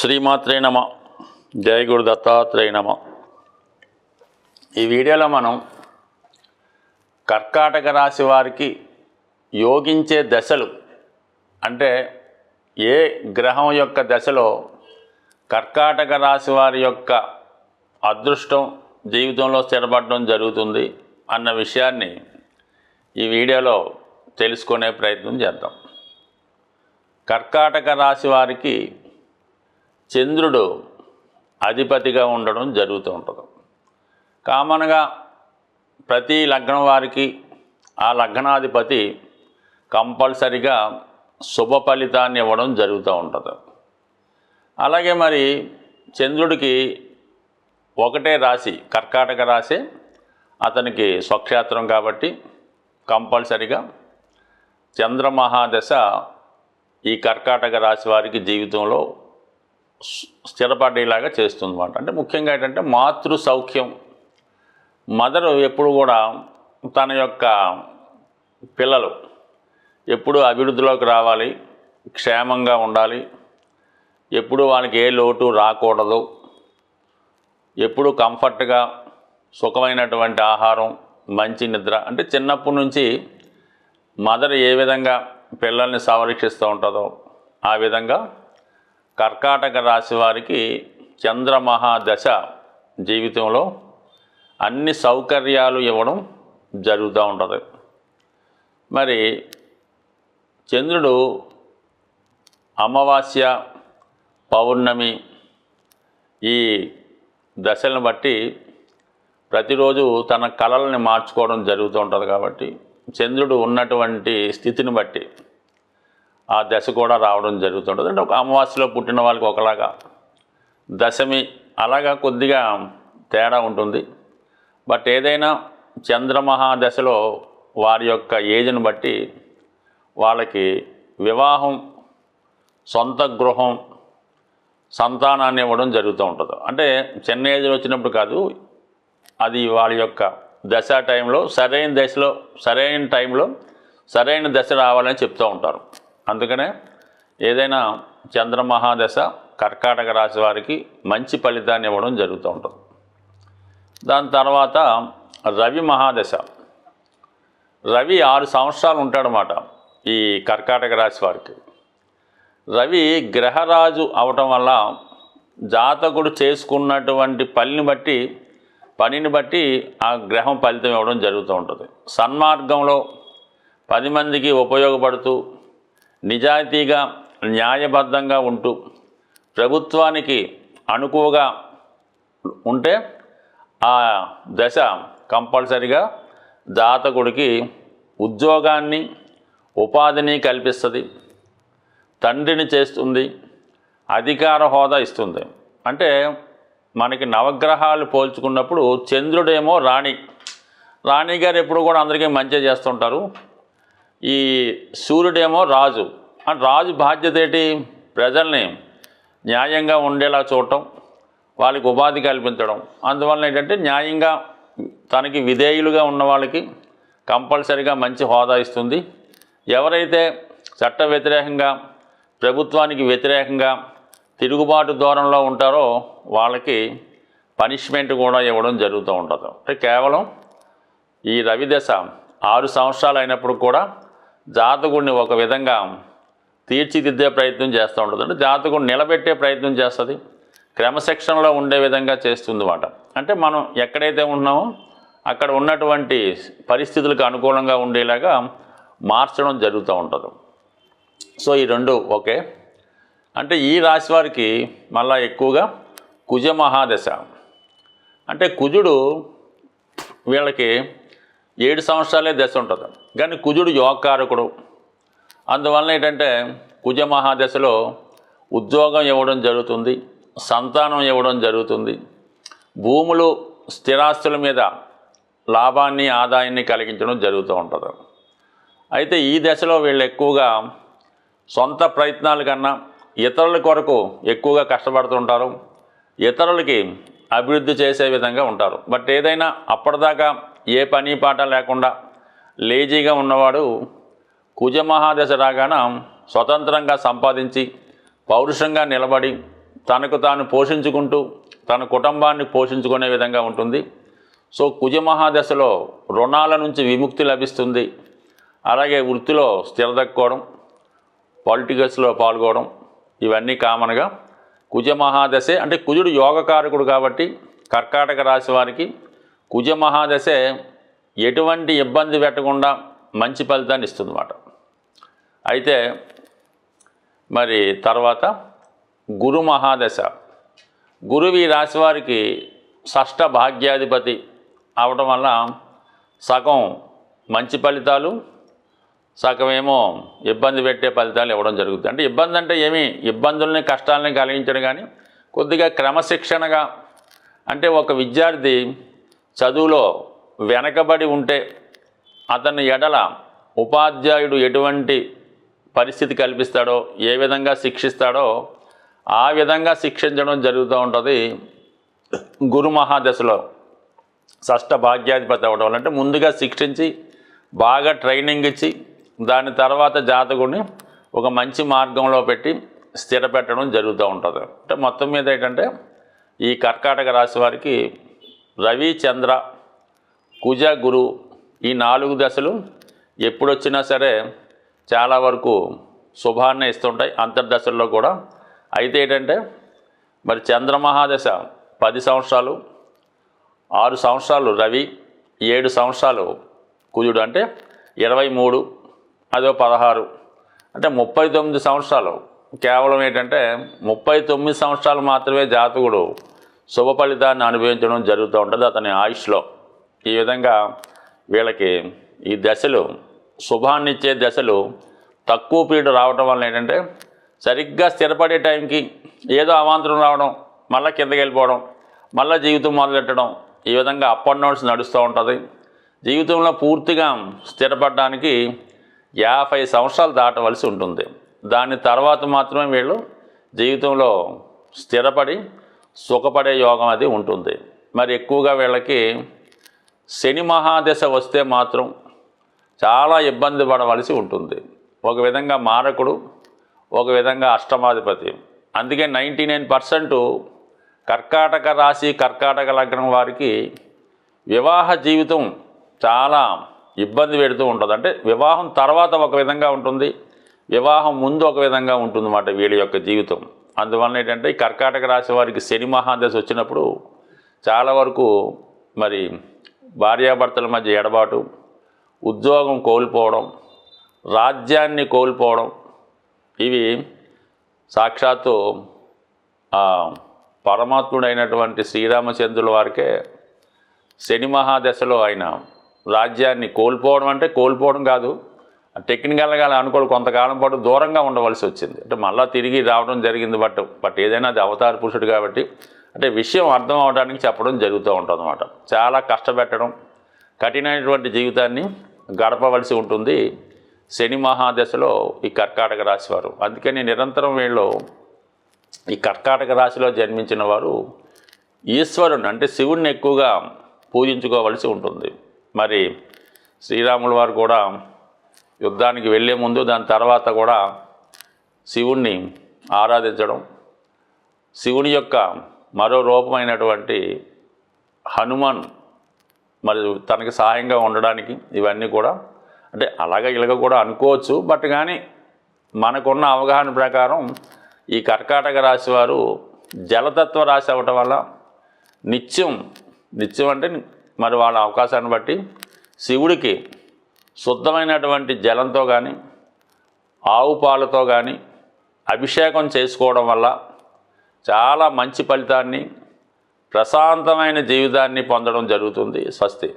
శ్రీమాత్రే నమ. జయ గురు దత్తాత్రేయ నమ. ఈ వీడియోలో మనం కర్కాటక రాశి వారికి యోగించే దశలు అంటే ఏ గ్రహం యొక్క దశలో కర్కాటక రాశి వారి యొక్క అదృష్టం జీవితంలో స్థిరపడడం జరుగుతుంది అన్న విషయాన్ని ఈ వీడియోలో తెలుసుకునే ప్రయత్నం చేద్దాం. కర్కాటక రాశి వారికి చంద్రుడు అధిపతిగా ఉండడం జరుగుతూ ఉంటుంది. కామన్గా ప్రతి లగ్నం వారికి ఆ లగ్నాధిపతి కంపల్సరిగా శుభ ఫలితాన్ని ఇవ్వడం జరుగుతూ ఉంటుంది. అలాగే మరి చంద్రుడికి ఒకటే రాశి కర్కాటక రాశి అతనికి స్వక్షేత్రం కాబట్టి కంపల్సరిగా చంద్రమహాదశ ఈ కర్కాటక రాశి వారికి జీవితంలో స్థిరపడేలాగా చేస్తుందన్నమాట. అంటే ముఖ్యంగా ఏంటంటే మాతృ సౌఖ్యం. మదరు ఎప్పుడు కూడా తన యొక్క పిల్లలు ఎప్పుడు అభివృద్ధిలోకి రావాలి క్షేమంగా ఉండాలి. ఎప్పుడు వాళ్ళకి ఏ లోటు రాకూడదు. ఎప్పుడు కంఫర్ట్గా సుఖమైనటువంటి ఆహారం మంచి నిద్ర అంటే చిన్నప్పటి నుంచి మదర్ ఏ విధంగా పిల్లల్ని సంరక్షిస్తూ ఉంటుందో ఆ విధంగా కర్కాటక రాశి వారికి చంద్రమహాదశ జీవితంలో అన్ని సౌకర్యాలు ఇవ్వడం జరుగుతూ ఉంటుంది. మరి చంద్రుడు అమావాస్య పౌర్ణమి ఈ దశలను బట్టి ప్రతిరోజు తన కళల్ని మార్చుకోవడం జరుగుతూ ఉంటుంది కాబట్టి చంద్రుడు ఉన్నటువంటి స్థితిని బట్టి ఆ దశ కూడా రావడం జరుగుతుంటుంది. అంటే ఒక అమావాస్యలో పుట్టిన వాళ్ళకి ఒకలాగా దశమి అలాగా కొద్దిగా తేడా ఉంటుంది. బట్ ఏదైనా చంద్రమహాదశలో వారి యొక్క ఏజ్ని బట్టి వాళ్ళకి వివాహం సొంత గృహం సంతానాన్ని ఇవ్వడం జరుగుతూ ఉంటుంది. అంటే చిన్న ఏజ్లో వచ్చినప్పుడు కాదు అది వాళ్ళ యొక్క దశ టైంలో సరైన దశలో సరైన టైంలో సరైన దశ రావాలని చెప్తూ ఉంటారు. అందుకనే ఏదైనా చంద్రమహాదశ కర్కాటక రాశి వారికి మంచి ఫలితాన్ని ఇవ్వడం జరుగుతూ ఉంటుంది. దాని తర్వాత రవి మహాదశ. రవి ఆరు సంవత్సరాలు ఉంటాడనమాట ఈ కర్కాటక రాశి వారికి. రవి గ్రహరాజు అవటం వల్ల జాతకుడు చేసుకున్నటువంటి పనిని బట్టి పనిని బట్టి ఆ గ్రహం ఫలితం ఇవ్వడం జరుగుతూ ఉంటుంది. సన్మార్గంలో పది మందికి ఉపయోగపడుతూ నిజాయితీగా న్యాయబద్ధంగా ఉంటూ ప్రభుత్వానికి అనుకువగా ఉంటే ఆ దశ కంపల్సరిగా జాతకుడికి ఉద్యోగాన్ని ఉపాధిని కల్పిస్తుంది. తండ్రిని చేస్తుంది అధికార హోదా ఇస్తుంది. అంటే మనకి నవగ్రహాలు పోల్చుకున్నప్పుడు చంద్రుడేమో రాణి. రాణి గారు ఎప్పుడు కూడా అందరికీ మంచి చేస్తుంటారు. ఈ సూర్యుడేమో రాజు. అండ్ రాజు బాధ్యత ఏంటి? ప్రజల్ని న్యాయంగా ఉండేలా చూడటం వాళ్ళకి ఉపాధి కల్పించడం. అందువలన ఏంటంటే న్యాయంగా తనకి విధేయులుగా ఉన్న వాళ్ళకి కంపల్సరిగా మంచి హోదా ఇస్తుంది. ఎవరైతే చట్ట వ్యతిరేకంగా ప్రభుత్వానికి వ్యతిరేకంగా తిరుగుబాటు దూరంలో ఉంటారో వాళ్ళకి పనిష్మెంట్ కూడా ఇవ్వడం జరుగుతూ ఉంటుంది. అంటే కేవలం ఈ రవిదశ ఆరు సంవత్సరాలు అయినప్పుడు కూడా జాతకుడిని ఒక విధంగా తీర్చిదిద్దే ప్రయత్నం చేస్తూ ఉంటుంది. అంటే జాతకుడు నిలబెట్టే ప్రయత్నం చేస్తుంది. క్రమశిక్షణలో ఉండే విధంగా చేస్తుంది అన్నమాట అంటే మనం ఎక్కడైతే ఉన్నామో అక్కడ ఉన్నటువంటి పరిస్థితులకు అనుకూలంగా ఉండేలాగా మార్చడం జరుగుతూ ఉంటుంది. సో ఈ రెండు ఓకే. అంటే ఈ రాశి వారికి మళ్ళా ఎక్కువగా కుజ మహాదశ. అంటే కుజుడు వీళ్ళకి ఏడు సంవత్సరాలే దశ ఉంటుంది. కానీ కుజుడు యోగకారకుడు అందువలన ఏంటంటే కుజ మహాదశలో ఉద్యోగం ఇవ్వడం జరుగుతుంది సంతానం ఇవ్వడం జరుగుతుంది. భూములు స్థిరాస్తుల మీద లాభాన్ని ఆదాయాన్ని కలిగించడం జరుగుతూ ఉంటుంది. అయితే ఈ దశలో వీళ్ళు ఎక్కువగా సొంత ప్రయత్నాల కన్నా ఇతరుల కొరకు ఎక్కువగా కష్టపడుతుంటారు. ఇతరులకి అభివృద్ధి చేసే విధంగా ఉంటారు. బట్ ఏదైనా అప్పటిదాకా ఏ పని పాట లేకుండా లేజీగా ఉన్నవాడు కుజమహాదశ రాగాన స్వతంత్రంగా సంపాదించి పౌరుషంగా నిలబడి తనకు తాను పోషించుకుంటూ తన కుటుంబాన్ని పోషించుకునే విధంగా ఉంటుంది. సో కుజమహాదశలో రుణాల నుంచి విముక్తి లభిస్తుంది. అలాగే వృత్తిలో స్థిరదక్కోవడం పాలిటికల్స్లో పాల్గొనడం ఇవన్నీ కామన్గా కుజమహాదశే అంటే కుజుడు యోగకారకుడు కాబట్టి కర్కాటక రాశి వారికి కుజమహాదశే ఎటువంటి ఇబ్బంది పెట్టకుండా మంచి ఫలితాన్ని ఇస్తుందన్నమాట. అయితే మరి తర్వాత గురు మహాదశ. గురువు ఈ రాశి వారికి షష్ట భాగ్యాధిపతి అవడం వల్ల సగం మంచి ఫలితాలు సగమేమో ఇబ్బంది పెట్టే ఫలితాలు ఇవ్వడం జరుగుతుంది. అంటే ఇబ్బంది అంటే ఏమి? ఇబ్బందుల్ని కష్టాలని కలిగించడం కానీ కొద్దిగా క్రమశిక్షణగా అంటే ఒక విద్యార్థి చదువులో వెనకబడి ఉంటే అతని ఎడల ఉపాధ్యాయుడు ఎటువంటి పరిస్థితి కల్పిస్తాడో ఏ విధంగా శిక్షిస్తాడో ఆ విధంగా శిక్షించడం జరుగుతూ ఉంటుంది గురు మహాదశలో. షష్ఠ భాగ్యాధిపతి అవ్వడం వల్ల అంటే ముందుగా శిక్షించి బాగా ట్రైనింగ్ ఇచ్చి దాని తర్వాత జాతకుడిని ఒక మంచి మార్గంలో పెట్టి స్థిరపెట్టడం జరుగుతూ ఉంటుంది. అంటే మొత్తం మీద ఏంటంటే ఈ కర్కాటక రాశి వారికి రవి చంద్ర కుజ గురు ఈ నాలుగు దశలు ఎప్పుడొచ్చినా సరే చాలా వరకు శుభాన్ని ఇస్తుంటాయి అంతర్దశల్లో కూడా. అయితే ఏంటంటే మరి చంద్రమహాదశ పది సంవత్సరాలు ఆరు సంవత్సరాలు రవి ఏడు సంవత్సరాలు కుజుడు అంటే ఇరవై మూడు అదో పదహారు. అంటే ముప్పై తొమ్మిది సంవత్సరాలు. కేవలం ఏంటంటే ముప్పై తొమ్మిది సంవత్సరాలు మాత్రమే జాతకుడు శుభ ఫలితాన్ని అనుభవించడం జరుగుతూ ఉంటుంది అతని ఆయుష్లో. ఈ విధంగా వీళ్ళకి ఈ దశలు శుభాన్నిచ్చే దశలు తక్కువ పీరియడ్ రావడం వల్ల ఏంటంటే సరిగ్గా స్థిరపడే టైంకి ఏదో అవాంతరం రావడం మళ్ళీ కిందకి వెళ్ళిపోవడం మళ్ళీ జీవితం మొదలెట్టడం ఈ విధంగా అప్ అండ్ డౌన్స్ నడుస్తూ ఉంటుంది. జీవితంలో పూర్తిగా స్థిరపడడానికి యాభై సంవత్సరాలు దాటవలసి ఉంటుంది. దాని తర్వాత మాత్రమే వీళ్ళు జీవితంలో స్థిరపడి సుఖపడే యోగం అది ఉంటుంది. మరి ఎక్కువగా వీళ్ళకి శని మహాదశ వస్తే మాత్రం చాలా ఇబ్బంది పడవలసి ఉంటుంది. ఒక విధంగా మారకుడు ఒక విధంగా అష్టమాధిపతి. అందుకే నైంటీ నైన్ పర్సెంట్ కర్కాటక రాశి కర్కాటక లగ్నం వారికి వివాహ జీవితం చాలా ఇబ్బంది పెడుతూ ఉంటుంది. అంటే వివాహం తర్వాత ఒక విధంగా ఉంటుంది. వివాహం ముందు ఒక విధంగా ఉంటుంది అన్నమాట వీళ్ళ యొక్క జీవితం. అందువలన ఏంటంటే ఈ కర్కాటక రాశి వారికి శని మహాదశ వచ్చినప్పుడు చాలా వరకు మరి భార్యాభర్తల మధ్య ఎడబాటు ఉద్యోగం కోల్పోవడం రాజ్యాన్ని కోల్పోవడం ఇవి సాక్షాత్తు పరమాత్ముడైనటువంటి శ్రీరామచంద్రుల వారికే శని మహాదశలో ఆయన రాజ్యాన్ని కోల్పోవడం అంటే కోల్పోవడం కాదు. టెక్నికల్గా అనుకోడు కొంతకాలం పాటు దూరంగా ఉండవలసి వచ్చింది. అంటే మళ్ళీ తిరిగి రావడం జరిగింది బట్ బట్ ఏదైనా అది అవతార పురుషుడు కాబట్టి అంటే విషయం అర్థం అవడానికి చెప్పడం జరుగుతూ ఉంటుంది అనమాట చాలా కష్టపెట్టడం కఠినమైనటువంటి జీవితాన్ని గడపవలసి ఉంటుంది. శని మహాదశలో ఈ కర్కాటక రాశివారు అందుకని నిరంతరం వీళ్ళు ఈ కర్కాటక రాశిలో జన్మించిన వారు ఈశ్వరుని అంటే శివుణ్ణి ఎక్కువగా పూజించుకోవలసి ఉంటుంది. మరి శ్రీరాముల వారు కూడా యుద్ధానికి వెళ్ళే ముందు దాని తర్వాత కూడా శివుణ్ణి ఆరాధించడం శివుని యొక్క మరో రూపమైనటువంటి హనుమాన్ మరి తనకి సహాయంగా ఉండడానికి ఇవన్నీ కూడా అంటే అలాగ ఇలాగ కూడా అనుకోవచ్చు. బట్ కానీ మనకున్న అవగాహన ప్రకారం ఈ కర్కాటక రాశి వారు జలతత్వ రాశి అవ్వటం వల్ల నిత్యం నిత్యం అంటే మరి వాళ్ళ అవకాశాన్ని బట్టి శివుడికి శుద్ధమైనటువంటి జలంతో కానీ ఆవు పాలతో కానీ అభిషేకం చేసుకోవడం వల్ల చాలా మంచి ఫలితాన్ని ప్రశాంతమైన జీవితాన్ని పొందడం జరుగుతుంది స్వస్తి.